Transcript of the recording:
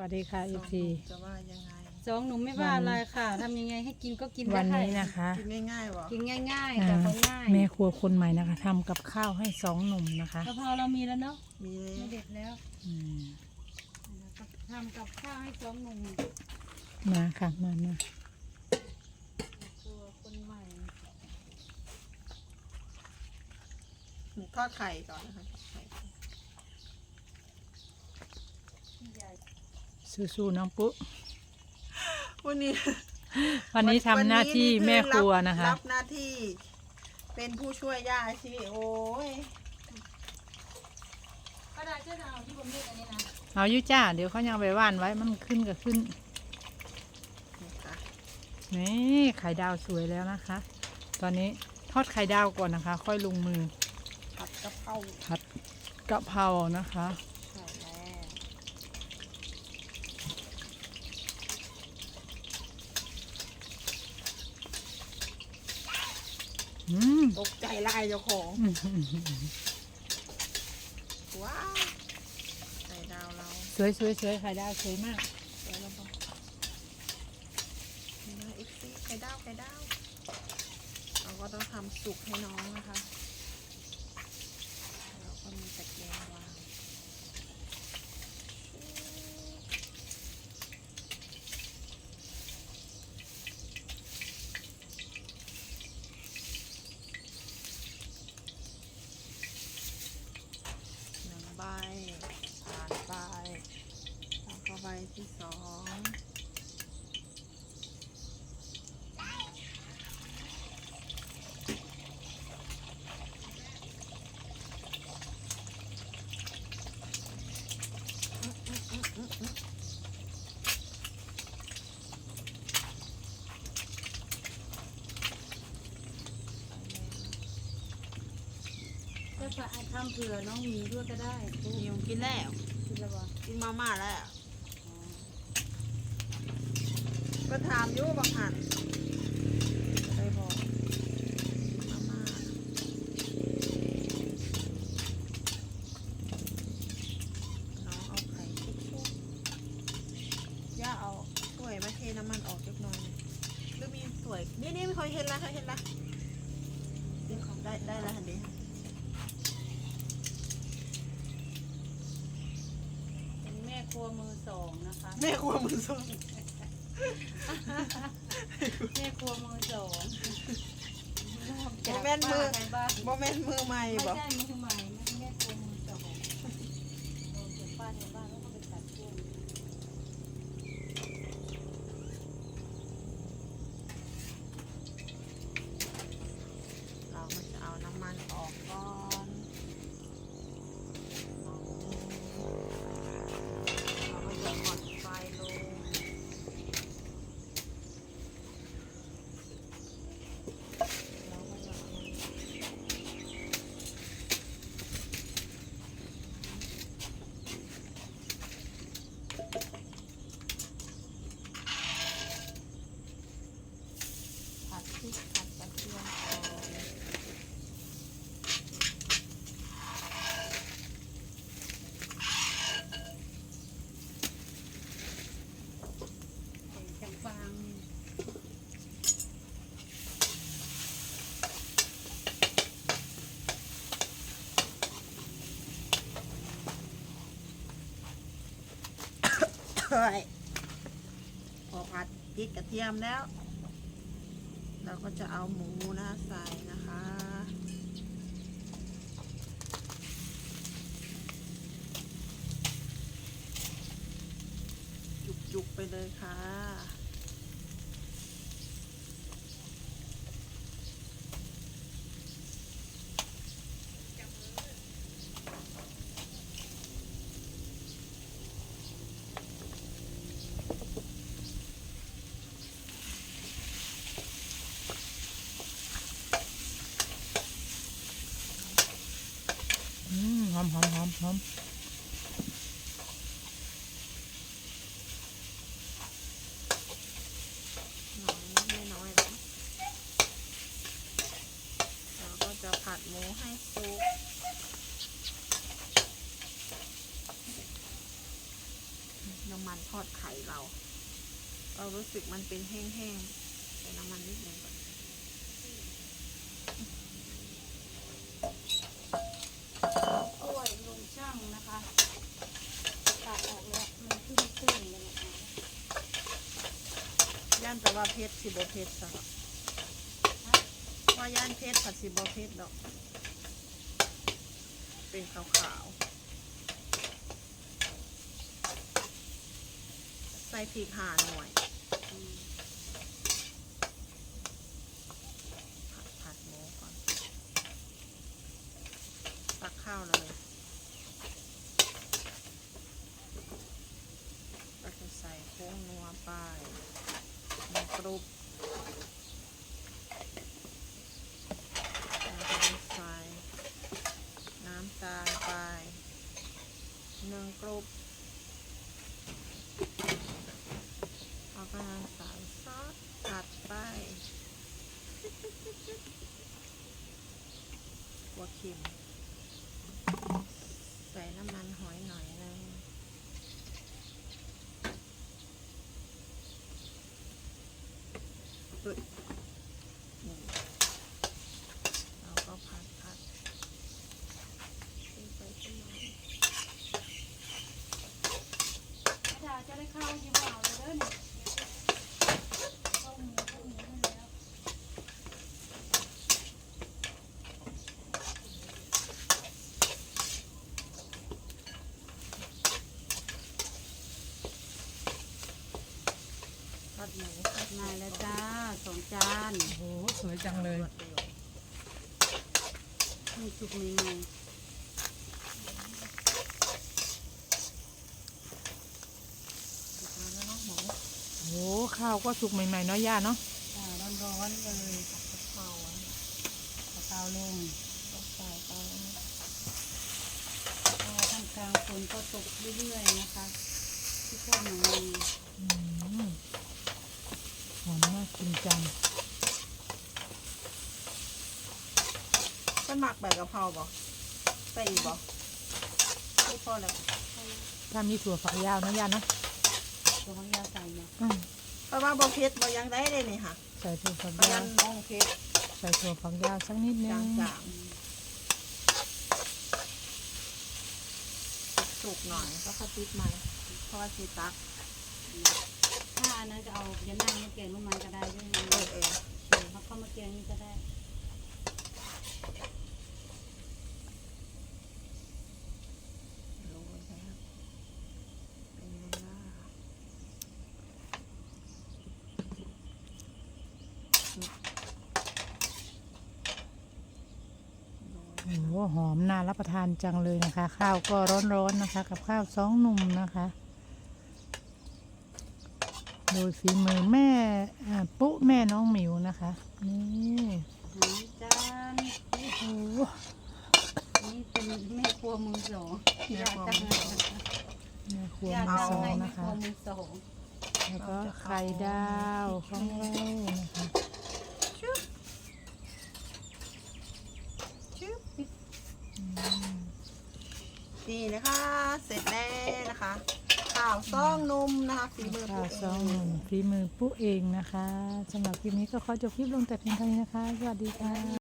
วัสดีค่ะสอีองพีหนุ่มจะว่ายังไงสองหนุ่มไม่ว่าอะไรค่ะทำยังไงให้กินก็กินวันได้นี้นะคะ กินง่ายๆวะกินง่ายอ่าๆแต่ของง่ายแม่ครัวคนใหม่นะคะทำกับข้าวให้สองหนุ่มนะคะกะเพราเรามีแล้วเนาะมีไม่เด็ดแล้วอืมแล้วก็ทำกับข้าวให้สองหนุ่มมาค่ะมามาตัวคนใหม่ทอดไข่ก่อนนะคะทอดไข่ ที่ใหญ่ สู้ๆน้องปุ๊วันนี้วันนี้ทำหน้าที่คือแม่ครัวรับนะคะ รับหน้าที่เป็นผู้ช่วยย่าอาชีโอ้ยก็ได้เจ้าเอาที่ผมเรียกอันนี้นะเอาอยุจ้า เดี๋ยวเขายังไปว่านไว้มันขึ้นก็ขึ้น นี่ค่ะนี่ไข่ดาวสวยแล้วนะคะ ตอนนี้ทอดไข่ดาวก่อนนะคะ ค่อยลงมือผัดกะเพราผัดกะเพรานะคะ ใช่แล้ว อืม ตกใจลายเจ้าของอืมว้าวไข่ดาวเราสวยสวยสวยไข่ดาวสวยมากสวยแล้วปะนี่นะอีกสิไข่ดาวไข่ดาว เราก็ต้องทำสุกให้น้องนะคะเราก็มีตะเกียงวาง หนึ่งใบผ่านไปแล้วก็ ใบที่สองไปเลยจะทำเผื่อน้องหมีด้วยก็ได้ปุ๊บหิวกินแล้ว กินแล้วบ่กินมาม่าแล้ว ก็ถามอยู่บางหันก็เลยบอกมามาน้องเอาไข่ชุบๆย่าเอาถ้วยมาเทน้ำมันออกจักน่อยหรือมีถ้วย นี่นี่ไม่เคยเห็นละเคยเห็นละได้ได้แล้วหันดี เป็นแม่ครัวมือสอง นะคะแม่ครัวมือส้มแม่ครัวมือสองโมเมนมือใครบ้างโมเมนมือใหม่ไม่บอก ใช่มือใหม่ไม่ใช่แม่ครัวมือสองโดนเก็บป้าในบ้านแล้วก็ไปตัดช่วง เราก็จะเอาน้ำมันออกก่อนเราก็จะกดไฟลงเราก็จะเอาผัดพริกผัดกระเทียมก่อน แข็งฟางนี่ เฮ้ ยพอผัดพริกกระเทียมแล้ว เราก็จะเอาหมูนะคะใส่นะคะจุกๆไปเลยค่ะ หอมหอมหอมน้อยไม่น้อยแล้วก็จะผัดหมูให้สุกน้ำมันทอดไข่เรา เรารู้สึกมันเป็นแห้งๆใส่น้ำมันนิดนึงก่อน กล้วยลงช่างนะคะตัดออกแล้วมันขึ้นขึ้นเลยนะคะ ย่านแต่ว่าเพชรสิบเพชรสะว่าย่านเพชรผัดสิบเพชรดอก เป็นขาวๆ ใส่พริกห่าหน่วย อืม ผัดผัดหมูก่อน ตักข้าวเลยก็จะใส่โค้งนัวไปหนึ่งกรุบแล้วก็จะใส่น้ำตาลไปหนึ่งกรุบแล้วก็ใส่ซอสผัดไป หั วเค็ม ใส่น้ำมันหอยหน่อยนึงปึ๊ดนี่เราก็พัดพัดขึ้นไปขึ้นมา อาจารย์จะได้เข้ายิ้มเอาเลยเด้อเนี่ยเข้าหมูเข้าหมูให้แล้ว พัดหมูพัด มาแล้วจ้าสองจาน โอ้โหสวย จังเลยเดียวมีสุกใหม่สุดท้ายแล้วเนาะหมูโอ้โหข้าวก็สุกใหม่ๆเนาะย่าเนาะๆอ่าร้อนๆเลยกะเพราอันนี้กระเตาลงก็ใส่ไปนะพอท่ามกลางฝนก็ตกเรื่อยๆนะคะที่โคตรหนูอืมหอมมากจริงจัง ต้นหมักใบกะเพราบ่ใส่อีกบ่ไม่พอแล้วถ้ามีถั่วฝักยาวนะย่าเนาะตัวของยาใส่มาอืมเพราะว่าบ่เผ็ดบ่ยังได้เลยนี่ค่ะใส่ถั่วฝักบ่ยัยาวงมองเผ็ดใส่ถั่วฝักยาวสักนิดนึจางงจางสุกหน่อยก็ค่อยปิดมันเพราะว่าสีตักถ้าอันนั้นจะเอาจะนั่งมาเกงมันก็ได้ด้วยนะเออเออเขาเข้ามาเกงนี่ก็ได้ โรยนะครับเป็นไงล่ะ โอ้หหอมน่ารับประทานจังเลยนะคะ ข้าวก็ร้อนๆนะคะ กับข้าวสองหนุ่มนะคะ โดยฝีมือแม่ปุ๊แม่น้องหมิวนะคะนี่จานนี่โอ้โหนี่เป็นแม่ครัวมือสองยาตั้งแม่ครัวยามือตั้งสองนะครัคะวมือสองแล้วก็ไข่ดาวของเรานะคะ ชึบชึบ อืม นี่นะคะ เสร็จแล้วนะคะข้าวซองนมนะคะฝีมือข้าปุ๊วกสองเอหนุ่งมฝีมือปุ๊เองนะคะสำหรับคลิปนี้ก็ขอจบคลิปลงแต่เพียงเท่านี้นะคะ สวัสดีค่ะ